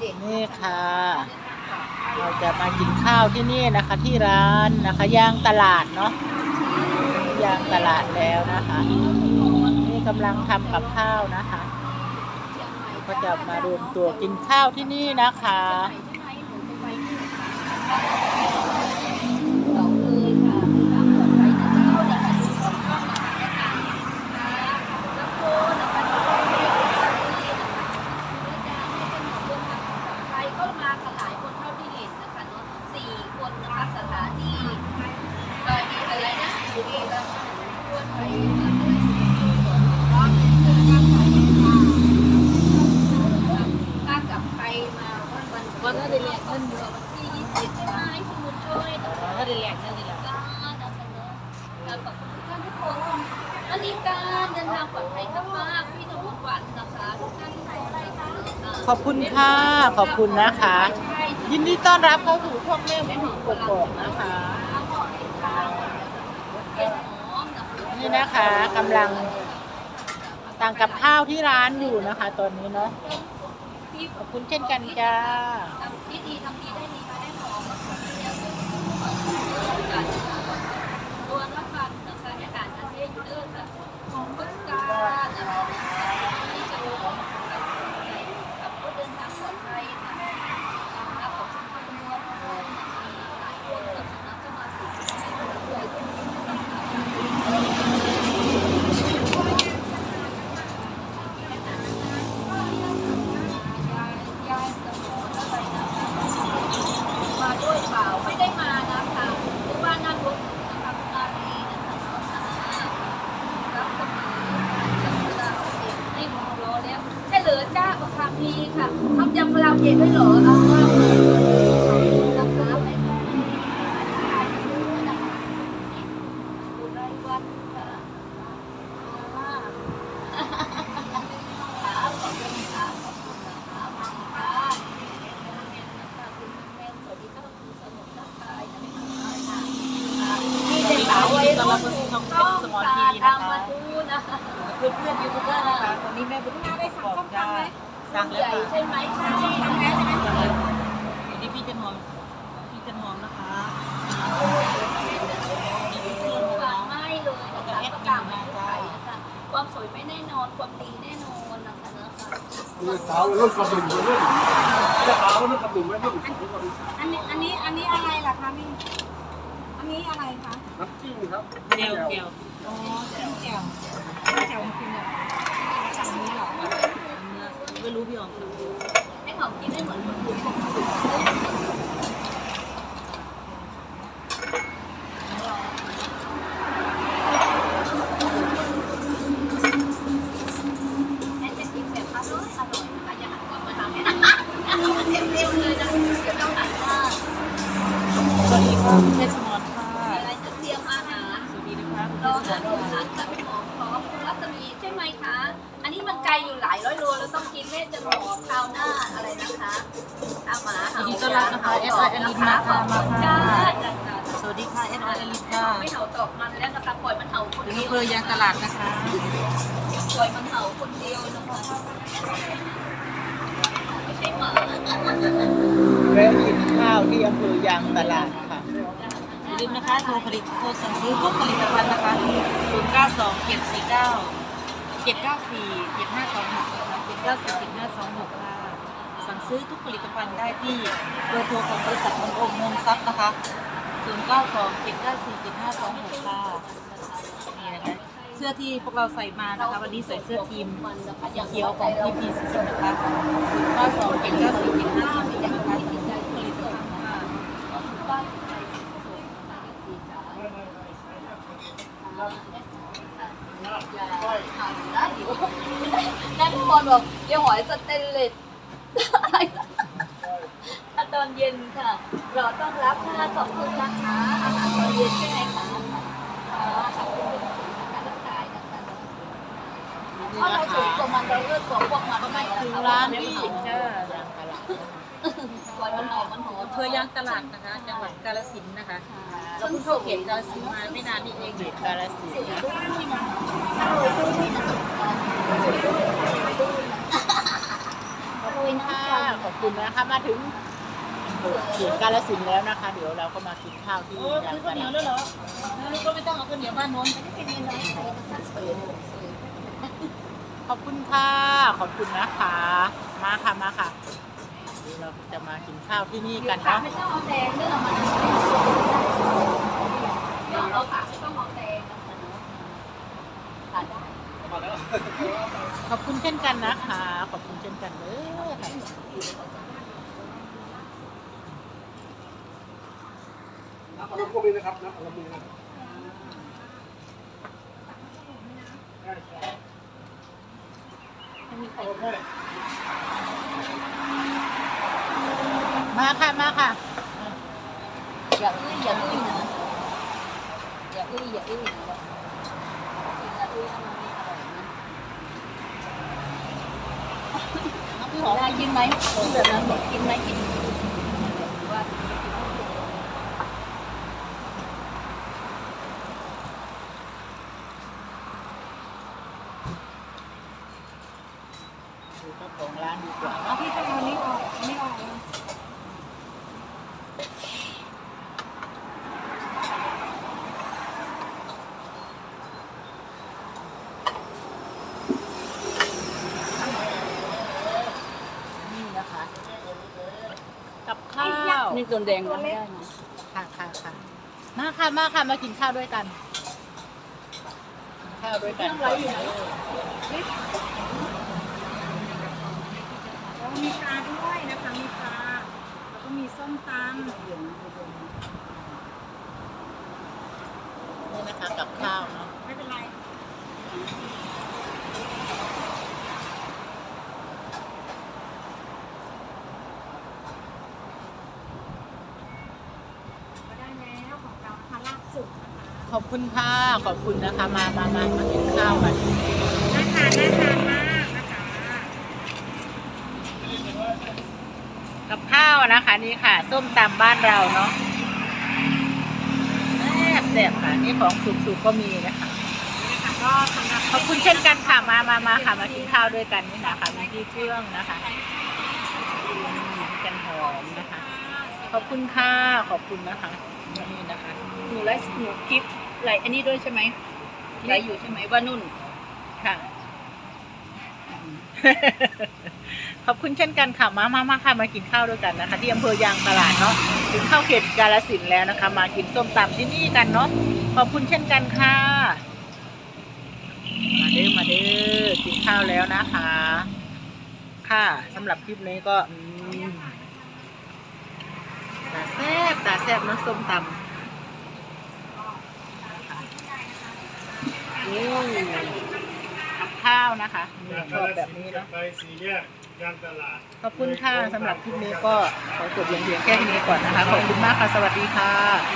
นี่ค่ะ เราจะมากินข้าวที่นี่นะคะ ที่ร้านนะคะย่างตลาดเนาะย่างตลาดแล้วนะคะ นี่กำลังทำกับข้าวนะคะ ก็จะมารวมตัวกินข้าวที่นี่นะคะ เราเลยค่ะทำแบบไปนะเจ้าเดี๋ยวมาดูของข้างหลังนะคะแล้วโคนนะคะใครก็มากันหลายคนเท่าที่เห็นนะคะเนาะสี่คนนะคะสถานีเอ่อมีอะไรนะมีแล้วชวนไปรอบนึงเดินทางไปค่ะถ้ากลับไปมา วันวันวันก็ได้เรียนเงินวันที่ยี่สิบใช่ไหมสมุดช่วยนะคะก็ได้แหลกนั่นเลยละการนะคะเนอการขอบคุณทุกท่านทุกคนอันนี้การเดินทางปลอดภัยมากพี่นพวันนะคะทุกท่านขออะไรคะขอบคุณค่ะขอบคุณนะคะยินดีต้อนรับเข้าสู่ช่องแม่บุญถึงกกอกนะคะ นี่นะคะกำลังสั่งกับข้าวที่ร้านอยู่นะคะ ตอนนี้เนาะ ขอบคุณเช่นกันจ้าทำทีดีทำดีได้ดีมาได้ขอมตัวละพันนะคะในการประเทศอยู่เด้อค่ะของบึกการนะคะที่จะรู้ขับรถเดินทางปลอดภัยค่ะขอบคุณทุกคนหลายคนกับสำนักจะมาสู่ มาด้วยเปล่าไม่ได้มานะคะหรือว่านั่งรถนะคะคุณอารีนะคะรับสมัยจังหวัดเอกให้มองรอแล้วใช่เหรอจ้าประคามีค่ะทำยำคาราโอเกะด้วยเหรออ้าวนะคะไม่ดูรายวันค่ะขอบคุณค่ะขอบคุณนะคะ ขอบคุณค่ะนี่เป็นสาววัยรุ่นถูกต้องค่ะตานะคะเพื่อนเพื่อยูทูบเบอร์นะคะตอนนี้แม่บุญนาได้สั่งส้มตำไหม สั่งใหแล้วญ่ค่ะใช่ไหมใช่สั่งแล้วใช่ไหมอันนี้พี่จันหอมพี่จันหอมนะคะมีเพื่อนวานะงไม่เลยนะคะประกาศมาขายนะคะความสวยไม่แน่นอนความดีแน่นอนนะคะนะคะสาวรุ่นกระดุมรุ่นจะสาวรุ่นกระดุมไม่รุ่นอันนี้อันนี้อันนี้อะไรล่ะคะนี่อันนี้อะไรคะน้ำจิ้มครับเดียวเดียวอ๋อเจิ้มแจ่วแจ่วกินแบบสั่งนี้เหรอ ไม่รู้พี่หอมให้หอมกินได้เหมือนคนอื่นแอนจะกินแบบอร่อยอร่อยนะคะอย่าหันกลับมาทำให้นะเร็วๆเลยนะเดี๋ยวต้องหันหน้าสวัสดีค่ะเพชรสมรค่ะมีอะไรจะเตรียมอาหารสวัสดีนะคะรอหาอาหารกับของพร้อมคุณรัศมีใช่ไหมคะอันนี้มันไกลอยู่หลายร้อยโลเราต้องกินเวทจะหอมคราวหน้าอะไรนะคะข้าวหมายินดีต้อนรับนะคะเอสไอเอลินมาขค่ะอบมาคุณค่ะจ้าสวัสดีค่ะเอสไอเอลินค่ะไม่เห่าตอกมันแล้วนะคะปล่อยมันเห่าคนถึงเดีอำยวเภอยางตลาดนะคะปล่อยมันเห่าคนเดียวนะคะไม่ใช่หมาแวะกินข้าวที่อำเภอยางตลาดค่ะอย่าลืมนะคะโทรผลิตโทรสั่งซื้อทุกผลิตภัณฑ์นะคะ 0 9 2 7 4 9 เจ็ดเก้าสี่เจ็ดห้าสองหกนะเจ็ดเก้าสี่เจ็ดห้าสองหกค่ะ สั่งซื้อทุกผลิตภัณฑ์ได้ที่เบอร์โทรของบริษัทองค์องค์มงทรับนะคะศูนย์เก้าสองเจ็ดเก้าสี่เจ็ดห้าสองหกค่ะนี่นะคะเสื้อที่พวกเราใส่มานะคะ วันนี้ใส่เสื้อทีมเขียวของทีพีสุดนะคะเก้าสองเจ็ดเก้าสี่เจ็ดห้าสองหกนะคณฑ์ค่ะ นั่นพรบอกเดี๋ยวหอยสเตนเลสถ้าตอนเย็นค่ะ รอต้อนรับค่ะขอบคุณนะคะอาหารตอนเย็นใช่ไหมคะขอบคุณนะคะทักทายนะคะเพราะเราสูงกว่ามันเราเลือกกว่าพวกมันไม่ถึงร้านที่จ้าปล่อยมันหอมมันหอมอำเภอยางตลาดนะคะ จังหวัดกาฬสินธุ์นะคะเราเพิ่งเข้าเขตกาฬสินธุ์มาไม่นานนี่เองเขตกาฬสินธุ์โรยค่ะน้ำขอ บคุณนะคะมาถึงเขียนกาลสินธุ์แล้วนะคะ เดี๋ยวเราก็มากินข้าวที่โอ้ยางซื้อตข้าวเหนียวลาดแล้วเหรอลูกก็ไม่ต้องเอาข้าวเหนียวบ้านโน้นขอบคุณค่ะขอบคุณนะคะ มาค่ะมาค่ะเดี๋ยวเราจะมากินข้าวที่นี่กันค่ะเนาะ ไม่ต้องเอาแดงเรื่องเอามาต้องเอาค่ะไม่ต้องเอาแดงนะคะเนาะค่ะได้ มาแล้ว ขอบคุณเช่นกันนะคะ ขอบคุณเช่นกันเลยน้ำอารมณ์ก็มีนะครับน้ำอารมณ์มีนะมาค่ะ มาค่ะ อย่าอื้ออย่าอื้อนะอย่าอื้ออย่าอื้อนะ พี่หอมกินไหมแบบนั้นบอกกินไหมกินของร้านดีกว่าพี่ต้องเอานี้ออกนนี้ออกเลย นี่นะ คะกับข้าวนี่ตัวแดงก็ไม่ได้นะค่ะค่ะค่ะมาค่ะมาค่ะมากินข้าวด้วยกันกินข้าวด้วยกันก่อนเลยแล้วมีปลาด้วยนะคะ มีปลาแล้วก็มีส้มตำนี่นะคะกับข้าวเนาะ ไม่เป็นไร ก็ได้แล้วของเรานะคะลาบสุกนะคะ ขอบคุณค่ะ ขอบคุณนะคะ มามามามากินข้าวกันน่าทานน่าทานมากนะคะ กับข้าวนะคะนี่ค่ะ ส้มตำบ้านเราเนาะแซ่บแซ่บค่ะ นี่ของสุกๆก็มีนะคะก็สำหรับขอบคุณเช่นกันค่ะ มามามาค่ะ มากินข้าวด้วยกันนี่นะคะมีที่เครื่องนะคะอืมกันหอมนะคะ ขอบคุณค่ะ ขอบคุณนะคะนี่นะคะ หนูไลฟ์หนูคลิปไลฟ์อันนี้ด้วยใช่ไหมไลฟ์อยู่ใช่ไหมว่านุ่นค่ะ ขอบคุณเช่นกันค่ะ มามามาค่ะมากินข้าวด้วยกันนะคะ ที่อำเภอยางตลาดเนาะถึงเข้าเขตกาลสินธุ์แล้วนะคะ มากินส้มตำที่นี่กันเนาะขอบคุณเช่นกันค่ะ มาเด้อมาเด้อกินข้าวแล้วนะคะ ค่ะสำหรับคลิปนี้ก็อืมตาแซ่บตาแซ่บเน้ำส้มตำ นี่กับข้าวนะคะนี่ชอบแบบนี้เนาะไปสี่แยกยางตลาด ขอบคุณค่ะสำหรับคลิปนี้ก็ขอจบเพียงแค่นี้ก่อนนะคะ ขอบคุณมากค่ะ สวัสดีค่ะ